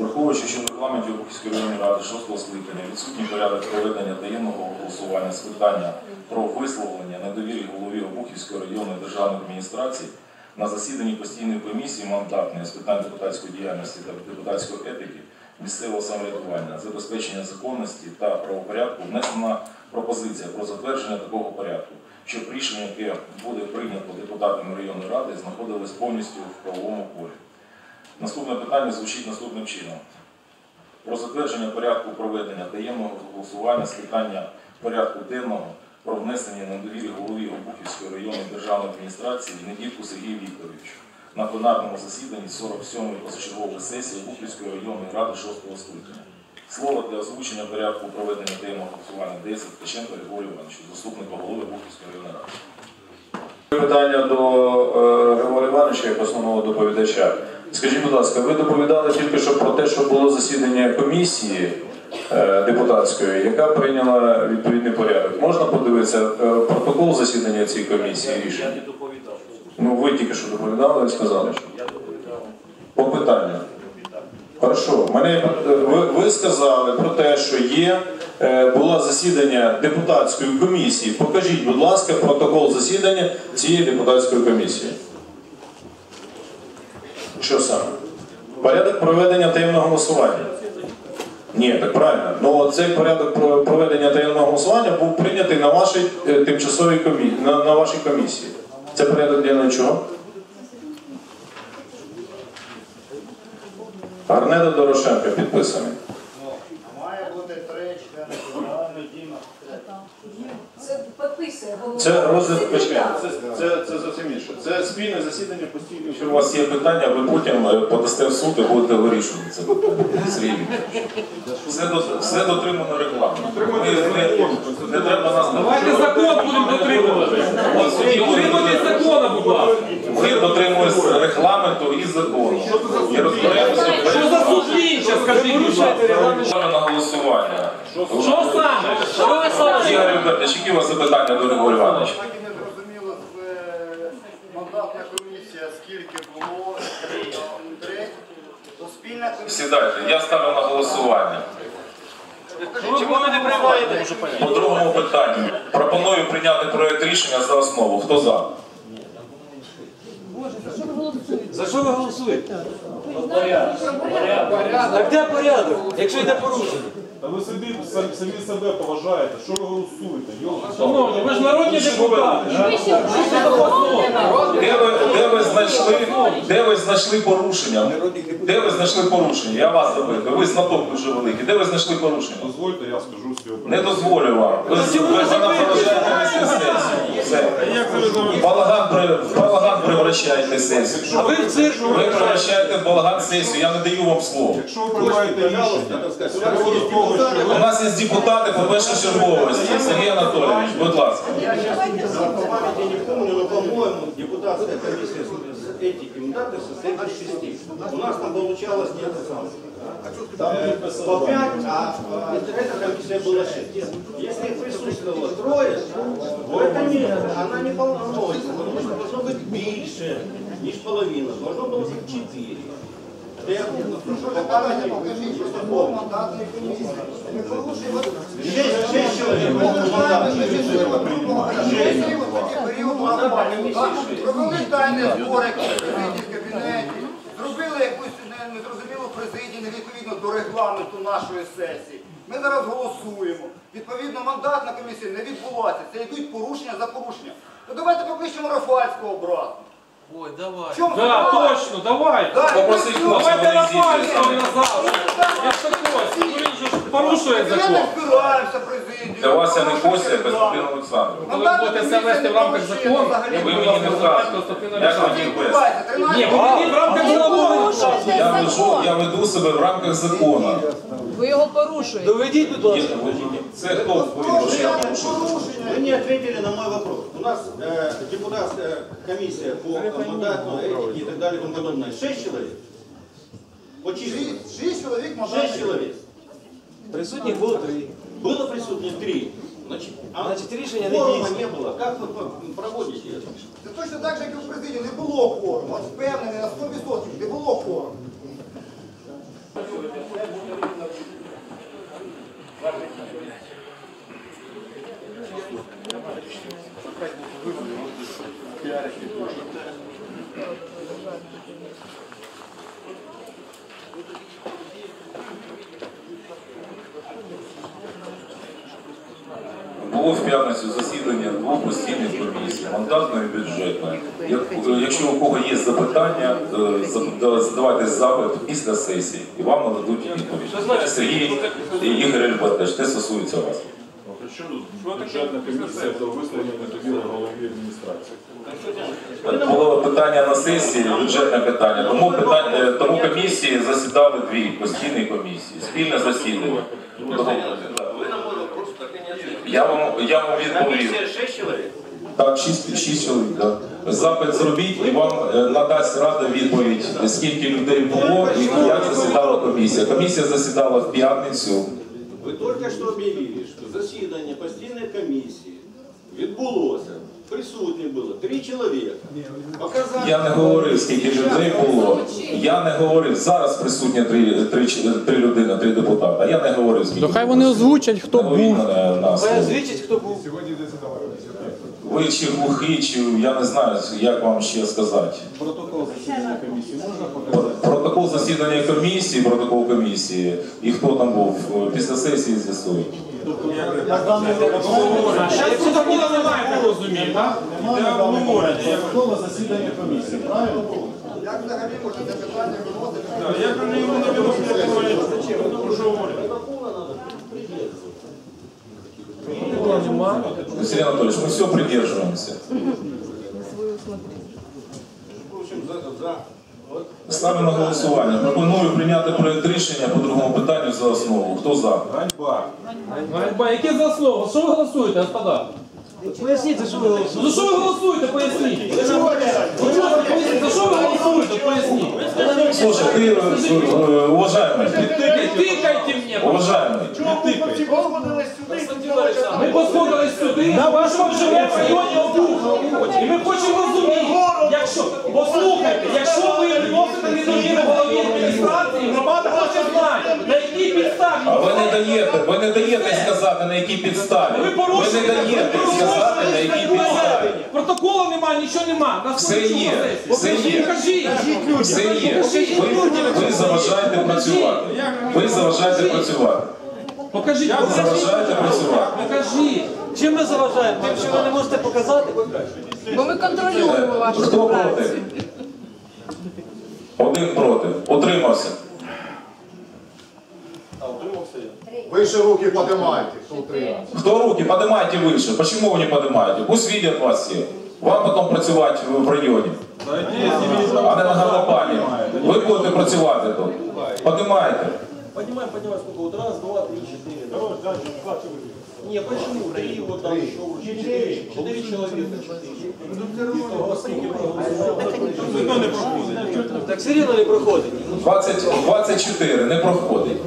Враховуючи, що в регламенті Обухівської районної ради 6 скликання відсутній порядок проведення таємного голосування з питання про висловлення недовіри голові Обухівської районної державної адміністрації на засіданні постійної комісії мандатної з питань депутатської діяльності та депутатської етики місцевого самоврядування, забезпечення законності та правопорядку внесена пропозиція про затвердження такого порядку, щоб рішення, яке буде прийнято депутатами районної ради, знаходилось повністю в правовому полі. Наступне питання звучить наступним чином. Про затвердження порядку проведення таємного голосування з питання порядку денного про внесення недовіри голові Обухівської районної державної адміністрації Недільку Сергію Вікторовичу на пленарному засіданні 47-ї позачергової сесії Обухівської районної ради 6-го скликання. Слово для озвучення порядку проведення таємного голосування дається Ткаченко Григорію Івановичу, заступнику голови Обухівської районної ради. Питання до е, Григорія Івановича як основного доповідача. Скажіть, будь ласка, ви доповідали тільки що про те, що було засідання комісії е, депутатської, яка прийняла відповідний порядок. Можна подивитися е, протокол засідання цієї комісії Я рішення? не доповідав. Ну, ви тільки що доповідали і сказали, що Я доповідав. по питанню. Хорошо, мене е, ви, ви сказали про те, що є було засідання депутатської комісії. Покажіть, будь ласка, протокол засідання цієї депутатської комісії. Що саме? Порядок проведення таємного голосування. Ні, так правильно. Ну цей порядок проведення таємного голосування був прийнятий на вашій е, тимчасовій комісії, на, на вашій комісії. Це порядок для чого? Гарнеда Дорошенка підписаний. Це розгляд почекайте, це, це, це зовсім інше. Це спільне засідання постійно. Якщо у вас є питання, ви потім е, подасте в суд і будете вирішувати це питання. Сергій Вікторович. Все, до- все дотримано регламенту. Ми- ми- Не треба нас Давайте закон будемо дотримувати. Дотримуйтесь закону, будь ласка. Ми дотримуємося регламенту і закону. І розберемося. Що за судлінча, скажіть, будь ласка. Ставлю на голосування. Що Ігор які у вас запитання до Григорія Івановича? Так і не зрозуміло з е, мандатна комісія, скільки було, три, то спільна комісія. Сідайте, я ставлю на голосування. Чому ви не приймаєте? По другому питанню. Пропоную прийняти проект рішення за основу. Хто за? За що ви голосуєте? Так де порядок, якщо йде порушення? Ви собі самі, самі себе поважаєте, що ви голосуєте? Йо, Шановні, ви ж народні депутати. Де ви, де ви знайшли, де ви знайшли порушення? Де ви знайшли порушення? Я вас запитую. Ви знаток дуже великий. Де ви знайшли порушення? Дозвольте, я скажу з цього Не дозволю вам. Ви, ви, ви нам заважаєте вести сесію. Все. Балаган, при- балаган превращаєте сесію. А ви в цирку. Ви превращаєте в балаган сесію, я не даю вам слово. Якщо ви приймаєте рішення з того, що у нас є депутати по першій черговості. Сергій Анатолійович, будь ласка. По пам'яті нікому не виконуємо депутатська комісія з етики. Ми шести. У нас там вийшло не те саме. По 5, а эта комиссия была 6. Если их присутствовало трое, то это нет, она не полномочна, потому что должно быть больше, ніж половина. Должно было быть 4. Шесть, шесть человек. Провели тайні збори в кабінеті, зробили якусь незрозумілу президію невідповідно до регламенту нашої сесії. Ми зараз голосуємо. Відповідно, мандатна комісія не відбулася. Це йдуть порушення за порушення. То давайте покличемо Рафальського обратно. Ой, давай. В Да, точно, давай. Да, Попросіть і хлопців Давайте на вийти. пальцем назад. Я ж такой, ну він же ж порушує Ми закон. не збираємося президію. Для вас я не Костя, я Порушуємо Костянтин регламент. Олександрович. Коли ви будете себе вести в рамках закону, я Ви буду мені вас не називати. Константина Як Олександровича. ви Відбувається, Ні, ви в рамках закону. Я веду, я веду себе в рамках закону. Ви його порушуєте. Доведіть, будь ласка. Це хто повідомив, що я порушив? Вы не ответили на мой вопрос. У нас э, депутатская комиссия по э, мандатной этике и так далее и тому подобное. Шесть человек? По числу. Шість- Шість чоловік мандатної Шесть человек. Присутніх було три. Было присутствие три. Значит, а Значить, рішення не кворума дійсне. не было. Как вы по- проводите это? Це точно так же, як і в президії, не було кворуму. От впевнений на 100%, не було кворуму. Пиарики тоже. Було в п'ятницю засідання двох постійних комісій, мандатної і бюджетної. Якщо у кого є запитання, е, задавайте запит після сесії і вам нададуть відповідь. Сергій і Ігор Ельбатович, це стосується вас. Бюджетна комісія до висловлення недовіри голові адміністрації. Було питання на сесії, бюджетне питання. Тому питання е, тому комісії засідали дві постійні комісії, спільне засідання. Я вам я вам відповів. Комиссия 6? Так, шість, шість чоловік. так. Запит зробіть і вам е, надасть рада відповідь, скільки людей було і як засідала комісія. Комісія засідала в п'ятницю. Ви тільки що об'явили, що засідання постійної комісії відбулося. Присутні було три чоловіка. Показати Я не говорив, скільки людей було. Я не говорив. Зараз присутні три, три, три людини, три депутати. А я не говорив, скільки. То хай вони озвучать, хто був. слово. Звідчить, хто був. Ви чи глухий, чи я не знаю, як вам ще сказати. Протокол засідання комісії можна показати? Протокол засідання комісії, протокол комісії, і хто там був після сесії з'ясують. Зараз протокола немає, так розумію, так? Іде обговорення. Протокол засідання комісії, правильно? Як взагалі можна це питання виносити? Як вони не що говорять? Протокола Анатольевич, ми все придерживаемся. в общем, за, за. Ставлю на голосування. Пропоную прийняти проект рішення по другому питанню за основу. Хто за? Ганьба. Ганьба, яке за слово? Що ви голосуєте, господа? Поясніть, за що ви голосуєте. За що ви голосуєте, поясніть? За що ви поясніть? За що ви голосуєте, поясніть? Слушай, ти е, уважаемый, Не тикайте мені. уважаемый, Ми посходились сюди, ми що живемо в районі Обуха. І ми хочемо розуміти, якщо, послухайте, якщо ви вносите недовіру голові адміністрації, знати, на якій підставі. а ви не даєте, ви не даєте сказати на якій підставі. Ви Ви порушуєте, не даєте ви сказати на якій підставі. Протоколу немає, нічого немає. Нас Все є, все Покажіть, є. Покажіть. Все є. Ви, ви заважаєте працювати. Ви заважаєте працювати. Покажіть, Ви заважаєте працювати. покажіть. Чим ми заважаємо? Тим, що ви не можете показати? Бо ми контролюємо вашу Хто проти? працю. Один проти. Утримався. Вище руки поднимайте, утримався. Кто руки? Поднимайте выше. Почему вы не поднимаете? Пусть видят вас все. Вам потом працювати в районі, а не на Галапані. Ви будете працювати тут. Поднимайте. Поднимаем, поднимаем, сколько? Вот раз, два, три, четыре. Не, почему? Три, вот там еще уже четыре. Четыре человека. Итого скільки проголосувало? Так все рівно не проходить. 20, 24 не проходить.